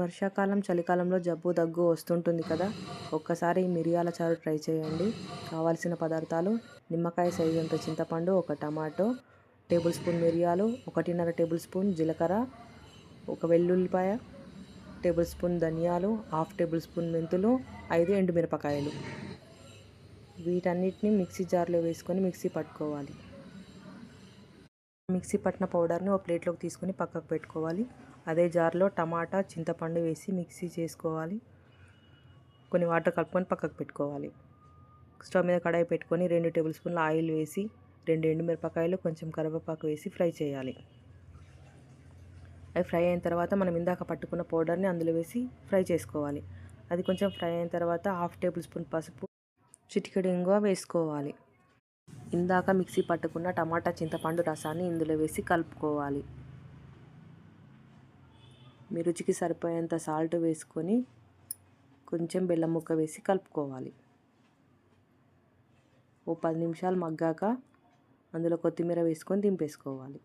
వర్షాకాలం చలికాలంలో జబ్బు దగ్గు వస్తుంటుంది కదా? ఒక్కసారి ఈ మిరియాల చారు ట్రై చేయండి. కావాల్సిన పదార్థాలు నిమ్మకాయ సైజు అంత చింతపండు ఒక టమాటో టేబుల్ స్పూన్ మిరియాలు ఒకటిన్నర టేబుల్ స్పూన్ జీలకర్ర ఒక వెల్లుల్లిపాయ టేబుల్ స్పూన్ ధనియాలు హాఫ్ టేబుల్ స్పూన్ మెంతులు ఐదు ఎండుమిరపకాయలు. వీటన్నిటిని మిక్సీ జార్లో వేసుకొని మిక్సీ పట్టుకోవాలి. మిక్సీ పట్టిన పౌడర్ని ఒక ప్లేట్లోకి తీసుకొని పక్కకు పెట్టుకోవాలి. అదే జార్లో టమాటా చింతపండు వేసి మిక్సీ చేసుకోవాలి. కొన్ని వాటర్ కలుపుకొని పక్కకు పెట్టుకోవాలి. స్టవ్ మీద కడాయి పెట్టుకొని రెండు టేబుల్ స్పూన్ల ఆయిల్ వేసి రెండు ఎండుమిరపకాయలు కొంచెం కరివేపాకు వేసి ఫ్రై చేయాలి. అవి ఫ్రై అయిన తర్వాత మనం ఇందాక పట్టుకున్న పౌడర్ని అందులో వేసి ఫ్రై చేసుకోవాలి. అది కొంచెం ఫ్రై అయిన తర్వాత హాఫ్ టేబుల్ స్పూన్ పసుపు చిటికెడు ఇంగువ వేసుకోవాలి. ఇందాక మిక్సీ పట్టుకున్న టమాటా చింతపండు రసాన్ని ఇందులో వేసి కలుపుకోవాలి. మీ రుచికి సరిపోయేంత సాల్ట్ వేసుకొని కొంచెం బెల్లం ముక్క వేసి కలుపుకోవాలి. ఓ పది నిమిషాలు మగ్గాక అందులో కొత్తిమీర వేసుకొని దింపేసుకోవాలి.